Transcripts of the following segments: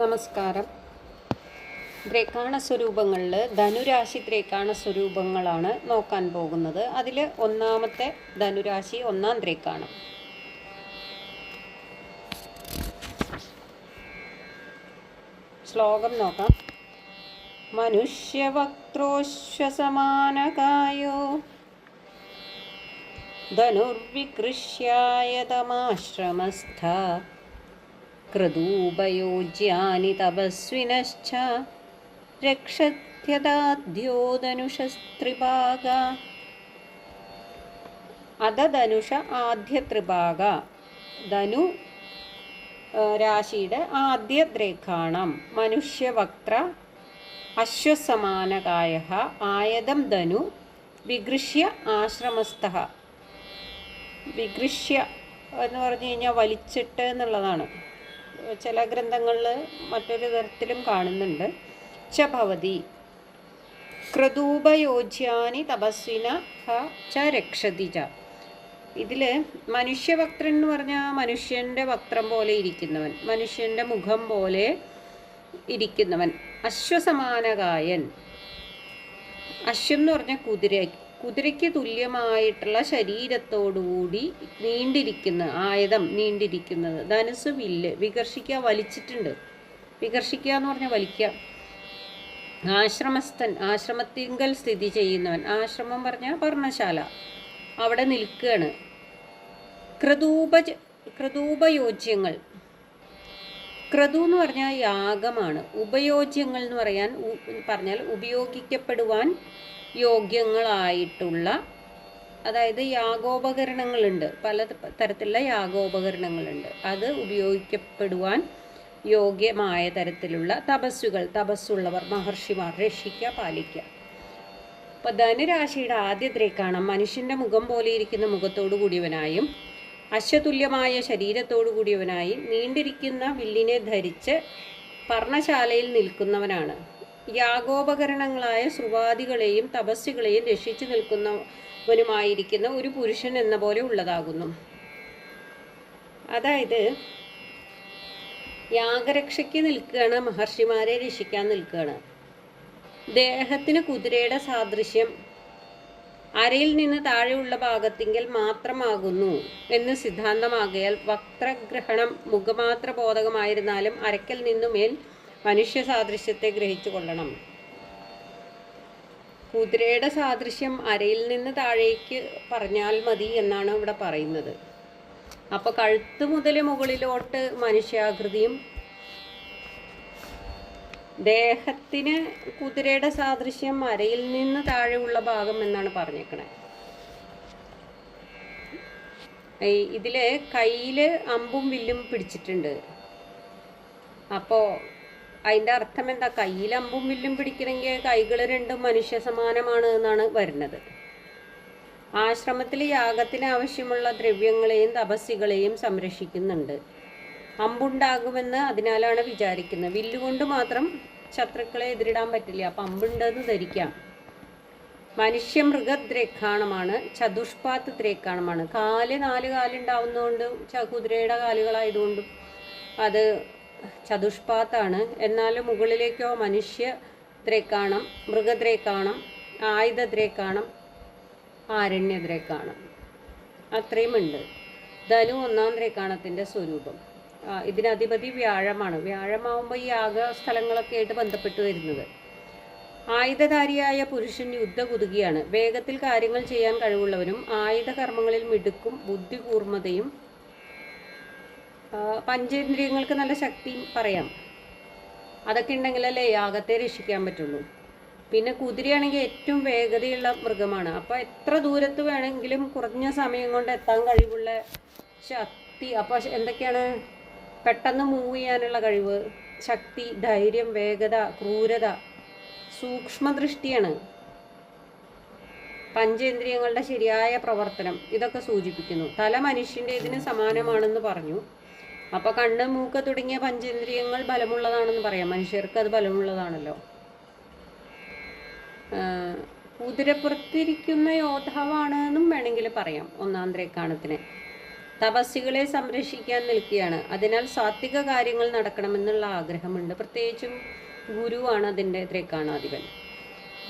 നമസ്കാരം. ത്രേക്കാണ സ്വരൂപങ്ങളിൽ ധനുരാശി ത്രേക്കാണ സ്വരൂപങ്ങളാണ് നോക്കാൻ പോകുന്നത്. അതിൽ ഒന്നാമത്തെ ധനുരാശി ഒന്നാം ത്രേക്കാണ് ശ്ലോകം നോക്കാം. മനുഷ്യവക്ോശ്വസമാനകായോ ധനുർവികൃഷ്യായതമാശ്രമസ്ഥ ക്രതൂപയോജ്യാനി തപസ്വിനശ്ച रक्षत्यदाद्योदनुषस्त्रिभाग। അതധനുഷ ആദ്യ ത്രിഭാഗ ധനു രാശിയുടെ ആദ്യ ദ്രേഖാണം മനുഷ്യവക്ത്ര അശ്വസമാനകായ ആയതം ധനു വികൃഷ്യ ആശ്രമസ്ഥ. വികൃഷ്യ എന്ന് പറഞ്ഞു കഴിഞ്ഞാൽ വലിച്ചിട്ട് എന്നുള്ളതാണ്. ചില ഗ്രന്ഥങ്ങളിൽ മറ്റൊരു തരത്തിലും കാണുന്നുണ്ട്. ച ഭവതി. ക്രതൂപയോജ്യാനി തപസ്വിന ഹ ച രക്ഷതി ച. ഇതിൽ മനുഷ്യവക്ത്രൻ എന്ന് പറഞ്ഞാൽ മനുഷ്യന്റെ വക്രം പോലെ ഇരിക്കുന്നവൻ മനുഷ്യന്റെ മുഖം പോലെ ഇരിക്കുന്നവൻ. അശ്വസമാനകായൻ. അശ്വം എന്ന് പറഞ്ഞാൽ കുതിര കുതിരയ്ക്ക് തുല്യമായിട്ടുള്ള ശരീരത്തോടുകൂടി നീണ്ടിരിക്കുന്ന ആയുധം നീണ്ടിരിക്കുന്നത്. ധനുസ് വില്ല് വികർഷിക്കുക വലിച്ചിട്ടുണ്ട്. വികർഷിക്കുക എന്ന് പറഞ്ഞാൽ വലിക്കുക. ആശ്രമസ്ഥൻ ആശ്രമത്തിങ്കൽ സ്ഥിതി ചെയ്യുന്നവൻ. ആശ്രമം പറഞ്ഞാൽ പർണശാല അവിടെ നിൽക്കുകയാണ്. ക്രതൂപ ക്രതൂപയോജ്യങ്ങൾ. ക്രതു എന്ന് പറഞ്ഞാൽ യാഗമാണ്. ഉപയോജ്യങ്ങൾ എന്ന് പറയാൻ പറഞ്ഞാൽ ഉപയോഗിക്കപ്പെടുവാൻ യോഗ്യങ്ങളായിട്ടുള്ള അതായത് യാഗോപകരണങ്ങളുണ്ട്. പല തരത്തിലുള്ള യാഗോപകരണങ്ങളുണ്ട്. അത് ഉപയോഗിക്കപ്പെടുവാൻ യോഗ്യമായ തരത്തിലുള്ള തപസ്സുകൾ തപസ്സുള്ളവർ മഹർഷിമാർ രക്ഷിക്കുക പാലിക്കുക. അപ്പോൾ ധനുരാശിയുടെ ആദ്യ ദ്രേക്കാണം മനുഷ്യന്റെ മുഖം പോലെ ഇരിക്കുന്ന മുഖത്തോടു കൂടിയവനായും അശ്വതുല്യമായ ശരീരത്തോടു കൂടിയവനായും നീണ്ടിരിക്കുന്ന വില്ലിനെ ധരിച്ച് പർണശാലയിൽ നിൽക്കുന്നവനാണ്. യാഗോപകരണങ്ങളായ സുവാദികളെയും തപസ്സുകളെയും രക്ഷിച്ചു നിൽക്കുന്നവനുമായിരിക്കുന്ന ഒരു പുരുഷൻ എന്ന പോലെ ഉള്ളതാകുന്നു. അതായത് യാഗരക്ഷയ്ക്ക് നിൽക്കുകയാണ് മഹർഷിമാരെ രക്ഷിക്കാൻ നിൽക്കുകയാണ്. ദേഹത്തിന് കുതിരയുടെ സാദൃശ്യം അരയിൽ നിന്ന് താഴെയുള്ള ഭാഗത്തെങ്കിൽ മാത്രമാകുന്നു എന്ന് സിദ്ധാന്തമാകയാൽ വക്രഗ്രഹണം മുഖമാത്ര ബോധകമായിരുന്നാലും അരക്കൽ നിന്നുമേൽ മനുഷ്യ സാദൃശ്യത്തെ ഗ്രഹിച്ചു കൊള്ളണം. കുതിരയുടെ സാദൃശ്യം അരയിൽ നിന്ന് താഴേക്ക് പറഞ്ഞാൽ മതി എന്നാണ് ഇവിടെ പറയുന്നത്. അപ്പോൾ കഴുത്ത് മുതൽ മുകളിലോട്ട് മനുഷ്യാകൃതിയും ദേഹത്തിന് കുതിരയുടെ സാദൃശ്യം അരയിൽ നിന്ന് താഴെയുള്ള ഭാഗം എന്നാണ് പറഞ്ഞേക്കണേ. ഈ ഇതിൽ കയ്യിൽ അമ്പും വില്ലും പിടിച്ചിട്ടുണ്ട്. അപ്പോൾ അതിന്റെ അർത്ഥം എന്താ? കയ്യിൽ അമ്പും വില്ലും പിടിക്കണമെങ്കിൽ കൈകൾ രണ്ടും മനുഷ്യ സമാനമാണ് എന്നാണ് വരുന്നത്. ആശ്രമത്തിലെ യാഗത്തിന് ആവശ്യമുള്ള ദ്രവ്യങ്ങളെയും തപസ്സികളെയും സംരക്ഷിക്കുന്നുണ്ട്. അമ്പുണ്ടാകുമെന്ന് അതിനാലാണ് വിചാരിക്കുന്നത്. വില്ലുകൊണ്ട് മാത്രം ശത്രുക്കളെ എതിരിടാൻ പറ്റില്ല. അപ്പം അമ്പുണ്ടെന്ന് ധരിക്കാം. മനുഷ്യ മൃഗദ്രേക്കാണമാണ് ചതുഷ്പാത്ത് ദ്രേക്കാണമാണ് കാൽ നാല് കാലുണ്ടാവുന്നതുകൊണ്ട് കുതിരയുടെ കാലുകളായതുകൊണ്ടും അത് ചതുഷ്പാത്താണ്. എന്നാൽ മുകളിലേക്കോ മനുഷ്യ ദ്രേക്കാണം മൃഗദ്രേക്കാണം ആയുധദ്രേക്കാണം ആരണ്യ ദ്രേക്കാണം അത്രയുമുണ്ട്. ധനു ഒന്നാം ദ്രേക്കാണത്തിന്റെ സ്വരൂപം. ഇതിനധിപതി വ്യാഴമാണ്. വ്യാഴമാവുമ്പോൾ ഈ യാഗ സ്ഥലങ്ങളൊക്കെ ആയിട്ട് ബന്ധപ്പെട്ട് വരുന്നത്. ആയുധധാരിയായ പുരുഷൻ യുദ്ധകുതുകിയാണ് വേഗത്തിൽ കാര്യങ്ങൾ ചെയ്യാൻ കഴിവുള്ളവനും ആയുധ കർമ്മങ്ങളിൽ മിടുക്കും ബുദ്ധി കൂർമ്മതയും ആ, പഞ്ചേന്ദ്രിയങ്ങൾക്ക് നല്ല ശക്തി പറയാം. അതൊക്കെ ഉണ്ടെങ്കിലല്ലേ യാഗത്തെ രക്ഷിക്കാൻ പറ്റുള്ളൂ. പിന്നെ കുതിരയാണെങ്കിൽ ഏറ്റവും വേഗതയുള്ള മൃഗമാണ്. അപ്പോൾ എത്ര ദൂരത്ത് വേണമെങ്കിലും കുറഞ്ഞ സമയം കൊണ്ട് എത്താൻ കഴിവുള്ള ശക്തി അപ്പോൾ എന്തൊക്കെയാണ്? പെട്ടെന്ന് മൂവ് ചെയ്യാനുള്ള കഴിവ് ശക്തി ധൈര്യം വേഗത ക്രൂരത സൂക്ഷ്മദൃഷ്ടിയാണ് പഞ്ചേന്ദ്രിയങ്ങളുടെ ശരിയായ പ്രവർത്തനം. ഇതൊക്കെ സൂചിപ്പിക്കുന്നു. തല മനുഷ്യന്റെ ഇതിന് സമാനമാണെന്ന് പറഞ്ഞു. അപ്പോൾ കണ്ണ് മൂക്ക് തുടങ്ങിയ പഞ്ചേന്ദ്രിയങ്ങൾ ബലമുള്ളതാണെന്ന് പറയാം. മനുഷ്യർക്ക് അത് ബലമുള്ളതാണല്ലോ. കുതിരപ്പുറത്തിരിക്കുന്ന യോദ്ധാവാണ് എന്നും വേണമെങ്കിൽ പറയാം ഒന്നാം ത്രേക്കാണത്തിന് തപസ്സികളെ സംരക്ഷിക്കാൻ നിൽക്കുകയാണ്. അതിനാൽ സാത്വിക കാര്യങ്ങൾ നടക്കണമെന്നുള്ള ആഗ്രഹമുണ്ട്. പ്രത്യേകിച്ചും ഗുരുവാണ് അതിന്റെ ത്രേക്കാണാധിപൻ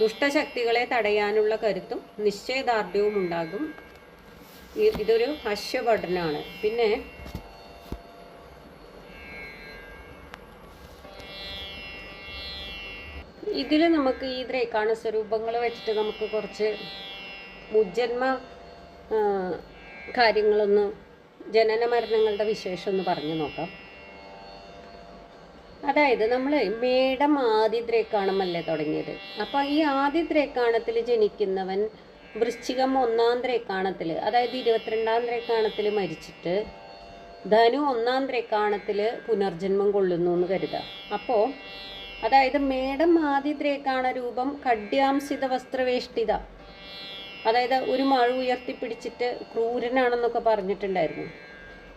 ദുഷ്ടശക്തികളെ തടയാനുള്ള കരുത്തും നിശ്ചയദാർഢ്യവും ഉണ്ടാകും ഇതൊരു അശ്വഭടനാണ് പിന്നെ ഇതിൽ നമുക്ക് ഈ ദ്രൈക്കാണ സ്വരൂപങ്ങൾ വെച്ചിട്ട് നമുക്ക് കുറച്ച് മുജ്ജന്മ കാര്യങ്ങളൊന്ന് ജനന മരണങ്ങളുടെ വിശേഷം ഒന്ന് പറഞ്ഞു നോക്കാം. അതായത് നമ്മൾ മേടം ആദിത്രേക്കാണമല്ലേ തുടങ്ങിയത്. അപ്പം ഈ ആദി ദ്രേക്കാണത്തിൽ ജനിക്കുന്നവൻ വൃശ്ചികം ഒന്നാം ദ്രേക്കാണത്തിൽ അതായത് ഇരുപത്തിരണ്ടാം ദ്രേക്കാണത്തിൽ മരിച്ചിട്ട് ധനു ഒന്നാം ദ്രേക്കാണത്തിൽ പുനർജന്മം കൊള്ളുന്നു എന്ന് കരുതാം. അപ്പോൾ അതായത് മേടം ആദിത്രേക്കാണ രൂപം കഡ്യാംസിത വസ്ത്രവേഷ്ടിത. അതായത് ഒരു മഴ ഉയർത്തിപ്പിടിച്ചിട്ട് ക്രൂരനാണെന്നൊക്കെ പറഞ്ഞിട്ടുണ്ടായിരുന്നു.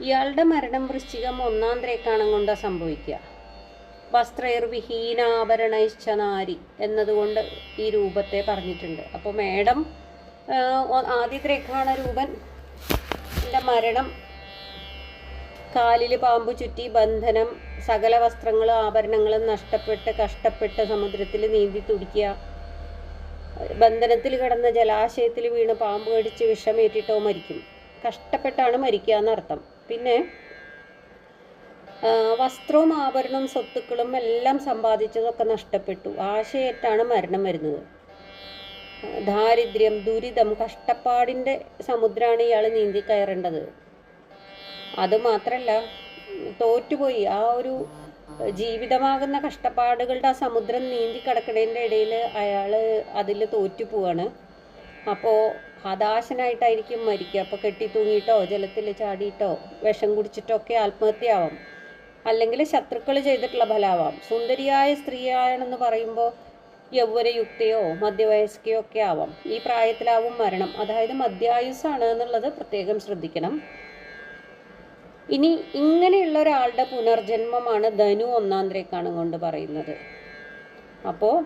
ഇയാളുടെ മരണം വൃശ്ചികം ഒന്നാം ത്രേക്കാണം കൊണ്ടാണ് സംഭവിക്കുക. വസ്ത്രൈർവിഹീനാഭരണൈശ്ചനാരി എന്നതുകൊണ്ട് ഈ രൂപത്തെ പറഞ്ഞിട്ടുണ്ട്. അപ്പോൾ മേഡം ആദിത്രേക്കാണ രൂപൻ. ന്റെ മരണം കാലിൽ പാമ്പ് ചുറ്റി ബന്ധനം സകല വസ്ത്രങ്ങളും ആഭരണങ്ങളും നഷ്ടപ്പെട്ട് കഷ്ടപ്പെട്ട് സമുദ്രത്തിൽ നീന്തി തുടിക്കുക. ബന്ധനത്തിൽ കിടന്ന ജലാശയത്തിൽ വീണ് പാമ്പ് കടിച്ച് വിഷമേറ്റിട്ടോ മരിക്കും. കഷ്ടപ്പെട്ടാണ് മരിക്കുക എന്നർത്ഥം. പിന്നെ വസ്ത്രവും ആഭരണവും സ്വത്തുക്കളും എല്ലാം സമ്പാദിച്ചതൊക്കെ നഷ്ടപ്പെട്ടു. ആശയേറ്റാണ് മരണം വരുന്നത്. ദാരിദ്ര്യം ദുരിതം കഷ്ടപ്പാടിന്റെ സമുദ്രമാണ് ഇയാൾ നീന്തി കയറേണ്ടത്. അതുമാത്രല്ല തോറ്റുപോയി. ആ ഒരു ജീവിതമാകുന്ന കഷ്ടപ്പാടുകളുടെ ആ സമുദ്രം നീന്തി കിടക്കുന്നതിന്റെ ഇടയിൽ അയാൾ അതിൽ തോറ്റു പോവാണ് അപ്പോൾ ഹതാശനായിട്ടായിരിക്കും മരിക്കുക. അപ്പോൾ കെട്ടി തൂങ്ങിയിട്ടോ ജലത്തിൽ ചാടിയിട്ടോ വിഷം കുടിച്ചിട്ടോ ഒക്കെ ആത്മഹത്യയാവാം. അല്ലെങ്കിൽ ശത്രുക്കൾ ചെയ്തിട്ടുള്ള ഫലമാവാം സുന്ദരിയായ സ്ത്രീയാണെന്ന് പറയുമ്പോൾ യൗവനയുക്തയോ മധ്യവയസ്കയോ ഒക്കെ ആവാം. ഈ പ്രായത്തിലാവും മരണം. അതായത് മധ്യായുസ്സാണ് എന്നുള്ളത് പ്രത്യേകം ശ്രദ്ധിക്കണം. ഇനി ഇങ്ങനെയുള്ള ഒരാളുടെ പുനർജന്മമാണ് ധനു ഒന്നാം ത്രേക്കാണ് കൊണ്ട് പറയുന്നത്. അപ്പോ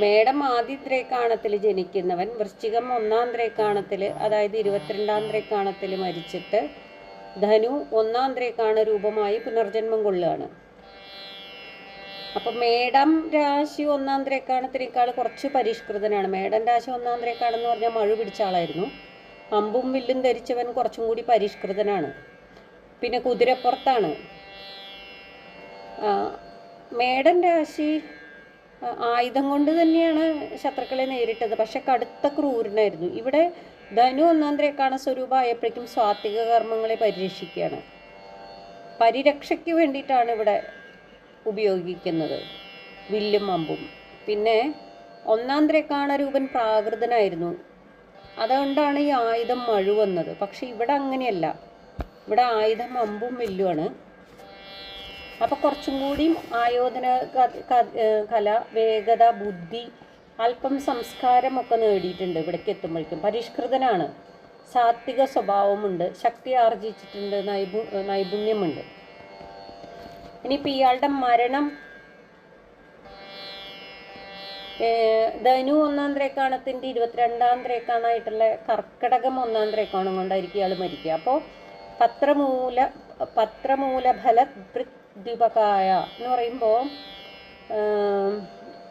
മേടം ആദ്യ ത്രേക്കാണത്തിൽ ജനിക്കുന്നവൻ വൃശ്ചികം ഒന്നാം ത്രേക്കാണത്തിൽ അതായത് ഇരുപത്തിരണ്ടാം ത്രേക്കാണത്തിൽ മരിച്ചിട്ട് ധനു ഒന്നാം ത്രേക്കാണ രൂപമായി പുനർജന്മം കൊള്ളുകയാണ്. അപ്പം മേടം രാശി ഒന്നാം ത്രേക്കാണത്തിനേക്കാൾ കുറച്ച് പരിഷ്കൃതനാണ്. മേടം രാശി ഒന്നാം ത്രേക്കാണെന്ന് പറഞ്ഞാൽ മഴ പിടിച്ച ആളായിരുന്നു. അമ്പും വില്ലും ധരിച്ചവൻ കുറച്ചും കൂടി പരിഷ്കൃതനാണ്. പിന്നെ കുതിരപ്പുറത്താണ്. മേടൻ രാശി ആയുധം കൊണ്ട് തന്നെയാണ് ശത്രുക്കളെ നേരിട്ടത്. പക്ഷെ കടുത്ത ക്രൂരനായിരുന്നു. ഇവിടെ ധനു ഒന്നാം ത്രേക്കാണ സ്വരൂപമായപ്പോഴേക്കും സ്വാത്വിക കർമ്മങ്ങളെ പരിരക്ഷിക്കുകയാണ്. പരിരക്ഷയ്ക്ക് വേണ്ടിയിട്ടാണ് ഇവിടെ ഉപയോഗിക്കുന്നത് വില്ലും അമ്പും. പിന്നെ ഒന്നാം ത്രേക്കാണ രൂപൻ പ്രാകൃതനായിരുന്നു. അതുകൊണ്ടാണ് ഈ ആയുധം മഴ വന്നത്. പക്ഷെ ഇവിടെ അങ്ങനെയല്ല. ഇവിടെ ആയുധം അമ്പും വില്ലുമാണ് അപ്പോൾ കുറച്ചും കൂടിയും ആയോധന കല വേഗത ബുദ്ധി അല്പം സംസ്കാരമൊക്കെ നേടിയിട്ടുണ്ട് ഇവിടേക്ക് എത്തുമ്പോഴേക്കും. പരിഷ്കൃതനാണ്. സാത്വിക സ്വഭാവമുണ്ട്. ശക്തി ആർജിച്ചിട്ടുണ്ട്. നൈപു നൈപുണ്യമുണ്ട്. ഇനിയിപ്പോൾ ഇയാളുടെ മരണം ധനു ഒന്നാം ത്രേക്കാണത്തിന്റെ ഇരുപത്തിരണ്ടാം ത്രേക്കാണായിട്ടുള്ള കർക്കടകം ഒന്നാം ത്രേക്കാണം കൊണ്ടായിരിക്കും ഇയാൾ മരിക്കുക. അപ്പോൾ പത്രമൂല പത്രമൂലഫല ദ്വിപകായ എന്ന് പറയുമ്പോൾ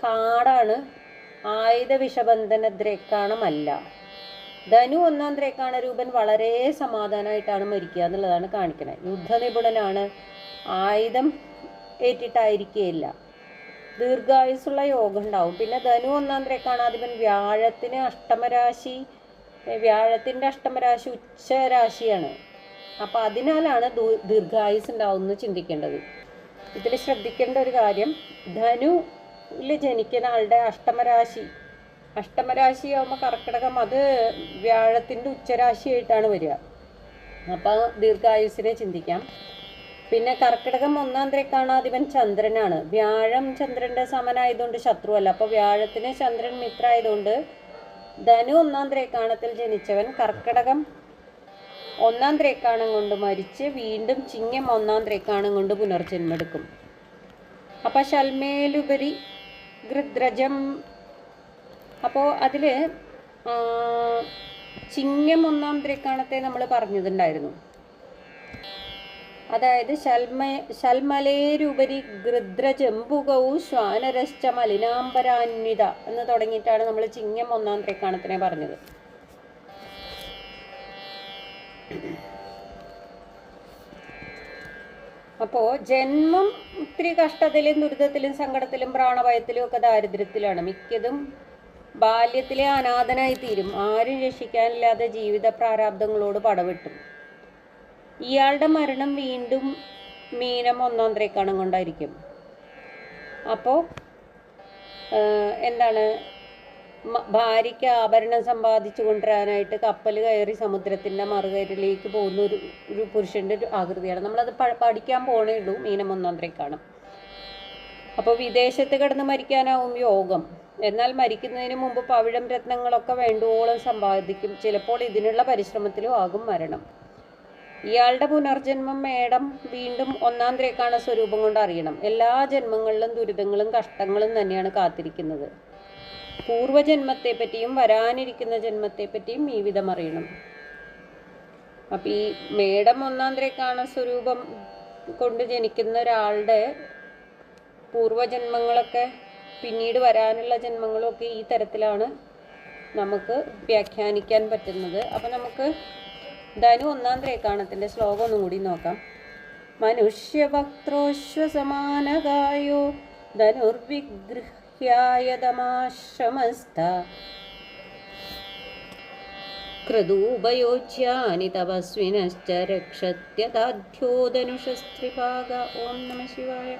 കാടാണ് ആയുധ വിഷബന്ധന ദ്രേക്കാണമല്ല. ധനു ഒന്നാം ത്രേക്കാണ രൂപൻ വളരെ സമാധാനമായിട്ടാണ് മരിക്കുക എന്നുള്ളതാണ് കാണിക്കുന്നത് യുദ്ധനിപുണനാണ് ആയുധം ഏറ്റിട്ടായിരിക്കുകയില്ല ദീർഘായുസ്സുള്ള യോഗം ഉണ്ടാവും പിന്നെ ധനു ഒന്നാം ത്രേക്കാണാധിപൻ വ്യാഴത്തിന് അഷ്ടമരാശി വ്യാഴത്തിന്റെ അഷ്ടമരാശി ഉച്ചരാശിയാണ്. അപ്പോൾ അതിനാലാണ് ദീർഘായുസ് ഉണ്ടാവുമെന്ന് ചിന്തിക്കേണ്ടത്. ഇതിൽ ശ്രദ്ധിക്കേണ്ട ഒരു കാര്യം ധനുവിൽ ജനിക്കുന്ന ആളുടെ അഷ്ടമരാശി അഷ്ടമരാശി ആകുമ്പോൾ കർക്കിടകം അത് വ്യാഴത്തിന്റെ ഉച്ചരാശിയായിട്ടാണ് വരിക. അപ്പോൾ ദീർഘായുസിനെ ചിന്തിക്കാം. പിന്നെ കർക്കിടകം ഒന്നാം ത്രേക്കാണാധിപൻ ചന്ദ്രനാണ്. വ്യാഴം ചന്ദ്രന്റെ സമനായതുകൊണ്ട് ശത്രുവല്ല. അപ്പോൾ വ്യാഴത്തിന് ചന്ദ്രൻ മിത്രായതുകൊണ്ട് ധനു ഒന്നാം ത്രേക്കാണത്തിൽ ജനിച്ചവൻ. കർക്കിടകം ഒന്നാം ത്രേക്കാണം കൊണ്ട് മരിച്ച് വീണ്ടും ചിങ്ങം ഒന്നാം ത്രേക്കാണം കൊണ്ട് പുനർജന്മെടുക്കും. അപ്പോൾ ശൽമേലുപരി ഗൃദ്രജം. അപ്പോൾ അതിൽ ചിങ്ങം ഒന്നാം ത്രിക്കാണത്തെ നമ്മൾ പറഞ്ഞതുണ്ടായിരുന്നു. അതായത് ശൽമ ശൽമലേരുപരി ഗൃദ്രജംബുകൗ ശ്വാനരശ്ച മലിനാംബരാന്വിത എന്ന് തുടങ്ങിയിട്ടാണ് നമ്മൾ ചിങ്ങം ഒന്നാം ത്രിക്കാണത്തിനെ പറഞ്ഞത്. അപ്പോൾ ജന്മം ഒത്തിരി കഷ്ടത്തിലും ദുരിതത്തിലും സങ്കടത്തിലും പ്രാണഭയത്തിലും ഒക്കെ ദാരിദ്ര്യത്തിലാണ്. മിക്കതും ബാല്യത്തിലെ അനാഥനായി തീരും ആരും രക്ഷിക്കാനില്ലാതെ ജീവിത പ്രാരാബ്ദങ്ങളോട് പടവെട്ടും. ഇയാളുടെ മരണം വീണ്ടും മീനം ഒന്നാം കൊണ്ടായിരിക്കും. അപ്പോൾ എന്താണ്? ഭാര്യയ്ക്ക് ആഭരണം സമ്പാദിച്ചു കൊണ്ടുവരാനായിട്ട് കപ്പൽ കയറി സമുദ്രത്തിന്റെ മറുകരയിലേക്ക് പോകുന്ന ഒരു ഒരു പുരുഷന്റെ ഒരു ആകൃതിയാണ്. നമ്മളത് പഠിക്കാൻ പോണേ ഉള്ളൂ മീനം ഒന്നാം ത്രേക്കാണം. അപ്പോൾ വിദേശത്ത് കിടന്ന് മരിക്കാനാവും യോഗം. എന്നാൽ മരിക്കുന്നതിന് മുമ്പ് പവിഴം രത്നങ്ങളൊക്കെ വേണ്ടുവോളം സമ്പാദിക്കും. ചിലപ്പോൾ ഇതിനുള്ള പരിശ്രമത്തിലും ആകും മരണം. ഇയാളുടെ പുനർജന്മം മേടം വീണ്ടും ഒന്നാം ത്രേക്കാണ സ്വരൂപം കൊണ്ട് അറിയണം. എല്ലാ ജന്മങ്ങളിലും ദുരിതങ്ങളും കഷ്ടങ്ങളും തന്നെയാണ് കാത്തിരിക്കുന്നത്. പൂർവജന്മത്തെ പറ്റിയും വരാനിരിക്കുന്ന ജന്മത്തെ പറ്റിയും ഈ വിധം അറിയണം. അപ്പം ഈ മേടം ഒന്നാം ത്രേക്കാണ സ്വരൂപം കൊണ്ട് ജനിക്കുന്ന ഒരാളുടെ പൂർവജന്മങ്ങളൊക്കെ പിന്നീട് വരാനുള്ള ജന്മങ്ങളൊക്കെ ഈ തരത്തിലാണ് നമുക്ക് വ്യാഖ്യാനിക്കാൻ പറ്റുന്നത്. അപ്പം നമുക്ക് ധനു ഒന്നാം ത്രേക്കാണത്തിന്റെ ശ്ലോകം ഒന്നും കൂടി നോക്കാം. മനുഷ്യവക്ത്രോശ്വസമാനകായോ ധനുർവിഗൃഹ്യായതമാശ്രമസ്ഥ ക്രതൂപയോജ്യാനി തപസ്വിനശ്ച ഓം നമ ശിവായ.